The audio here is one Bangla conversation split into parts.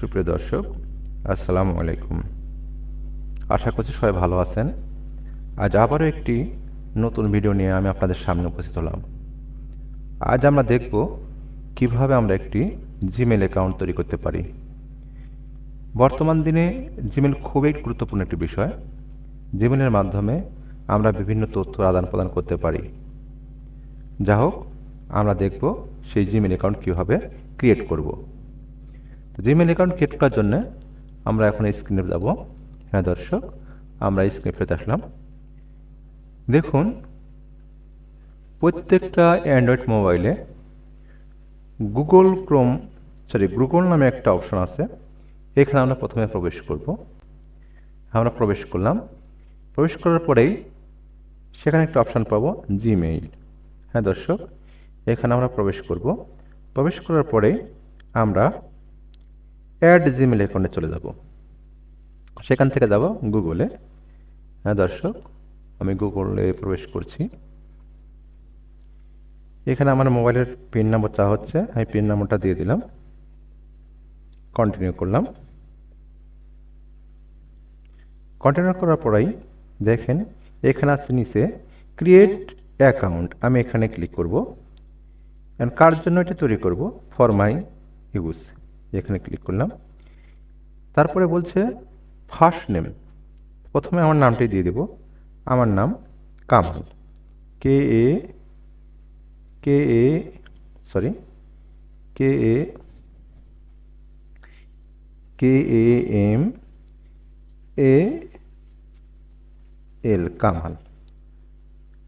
সুপ্রিয় দর্শক, আসসালামু আলাইকুম। আশা করছি সবাই ভালো আছেন। আজ আবারও একটি নতুন ভিডিও নিয়ে আমি আপনাদের সামনে উপস্থিত হলাম। আজ আমরা দেখব কীভাবে আমরা একটি জিমেল অ্যাকাউন্ট তৈরি করতে পারি। বর্তমান দিনে জিমেল খুবই গুরুত্বপূর্ণ একটি বিষয়। জিমেলের মাধ্যমে আমরা বিভিন্ন তথ্য আদান প্রদান করতে পারি। যা হোক আমরা দেখব সেই জিমেল অ্যাকাউন্ট কীভাবে ক্রিয়েট করব। জিমেল অ্যাকাউন্ট ক্রিয়েট করার জন্য আমরা এখন স্ক্রিনে যাব। হ্যাঁ দর্শক, আমরা স্ক্রিনে ফেরত আসলাম। দেখুন, প্রত্যেকটা অ্যান্ড্রয়েড মোবাইলে গুগল ক্রোম সরি গুগল নামে একটা অপশন আছে। এখানে আমরা প্রথমে প্রবেশ করব। আমরা প্রবেশ করলাম। প্রবেশ করার পরেই সেখানে একটা অপশান পাবো জিমেইল হ্যাঁ দর্শক, এখানে আমরা প্রবেশ করব। প্রবেশ করার পরে আমরা অ্যাড জিমেল অ্যাকাউন্টে চলে যাব। সেখান থেকে যাব গুগলে। হ্যাঁ দর্শক, আমি গুগলে প্রবেশ করছি। এখানে আমার মোবাইলের পিন নাম্বার চা হচ্ছে। আমি পিন নাম্বারটা দিয়ে দিলাম। কন্টিনিউ করলাম। কন্টিনিউ করার পরেই দেখেন, এখানে আছে নিচে ক্রিয়েট অ্যাকাউন্ট। আমি এখানে ক্লিক করব। কার জন্য এটা তৈরি করব? ফর মাই ইউজ এখানে ক্লিক করলাম। তারপরে বলছে ফার্স্ট নেম প্রথমে আমার নামটি দিয়ে দেব। আমার নাম Kamal. K A K A sorry K A K A M, A, L, Kamal.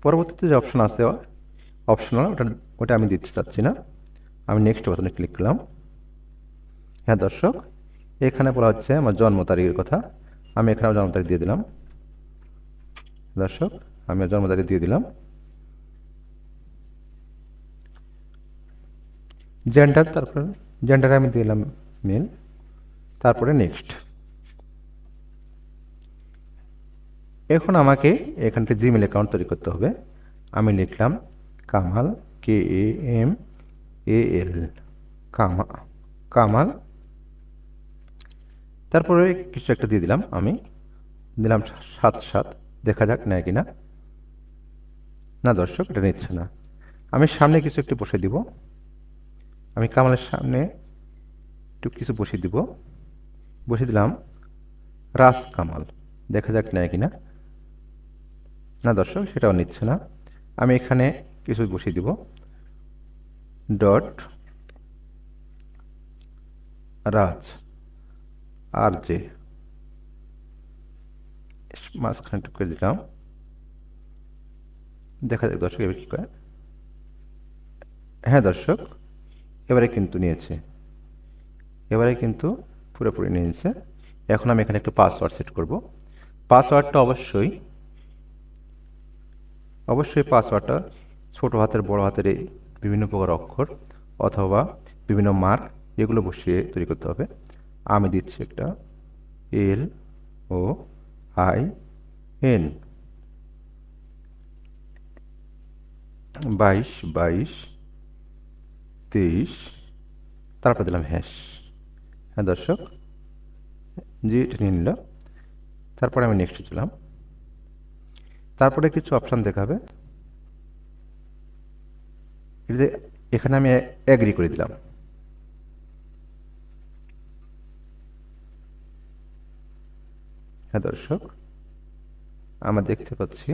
পরবর্তীতে যে অপশন আছে অপশনাল ওটা ওটা আমি দিতে চাচ্ছি না। আমি নেক্সট বাটনে ক্লিক করলাম। হ্যাঁ দর্শক, এখানে বলা হচ্ছে আমার জন্ম তারিখের কথা। আমি এখানে জন্ম তারিখ দিয়ে দিলাম। দর্শক, আমি জন্ম তারিখ দিয়ে দিলাম। জেন্ডার তারপরে জেন্ডার আমি দিলাম মেল তারপরে নেক্সট এখন আমাকে এখানটা জিমেল অ্যাকাউন্ট তৈরি করতে হবে। আমি লিখলাম Kamal K A M A এল কামা কামাল তারপরে কিছু একটা দিয়ে দিলাম আমি। দিলাম সাত সাত, দেখা যাক নেয় কিনা। না দর্শক, এটা নিচ্ছে না। আমি সামনে কিছু একটু বসে দিব। আমি কামালের সামনে একটু কিছু বসিয়ে দিব। বসে দিলাম রাস কামাল, দেখা যাক নেয় কিনা। না দর্শক, সেটাও নিচ্ছে না। আমি এখানে কিছু বসিয়ে দিব। ডট রাজ। আর জে মাঝখানে টুকে দিলাম। দেখা যাক দর্শক এবার কী করে। হ্যাঁ দর্শক, এবারে কিন্তু নিয়েছে। এবারে কিন্তু পুরোপুরি নিয়েছে। এখন আমি এখানে একটু পাসওয়ার্ড সেট করব। পাসওয়ার্ডটা অবশ্যই অবশ্যই পাসওয়ার্ডটা ছোট হাতের, বড় হাতের বিভিন্ন প্রকার অক্ষর অথবা বিভিন্ন মার্ক এগুলো বসিয়ে তৈরি করতে হবে। আমি দিচ্ছি একটা এল ও আই এন। বাইশ বাইশ, তেইশ, তারপর দিলাম হ্যাশ। হ্যাঁ দর্শক, জি, এটা নিয়ে নিল তারপরে আমি নেক্সট চলাম তারপরে কিছু অপশান দেখাবে। এখানে আমি অ্যাগ্রি করে দিলাম। হ্যাঁ দর্শক, আমরা দেখতে পাচ্ছি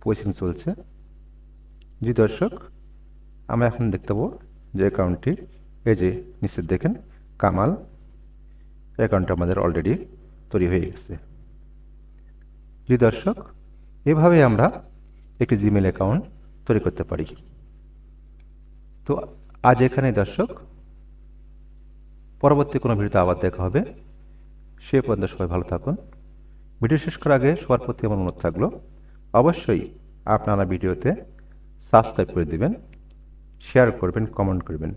প্রসেসিং চলছে। জি দর্শক, আমরা এখন দেখতে পাবো যে অ্যাকাউন্টটি এই যে নিশ্চিত দেখেন, কামাল অ্যাকাউন্টটা আমাদের অলরেডি তৈরি হয়ে গেছে। জি দর্শক, এভাবে আমরা একটি জিমেল অ্যাকাউন্ট তৈরি করতে পারি। তো আজ এখানে দর্শক, পরবর্তী কোনো ভিডিওতে আবার দেখা হবে। সে পর্যন্ত সবাই ভালো থাকুন। ভিডিও শেষ করার আগে সবার প্রতি আমার অনুরোধ থাকল, অবশ্যই আপনারা ভিডিওতে সাবস্ক্রাইব করে দিবেন শেয়ার করবেন কমেন্ট করবেন।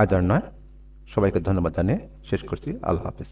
আজ আর নয়, সবাইকে ধন্যবাদ জানিয়ে শেষ করছি। আল্লাহ হাফেজ।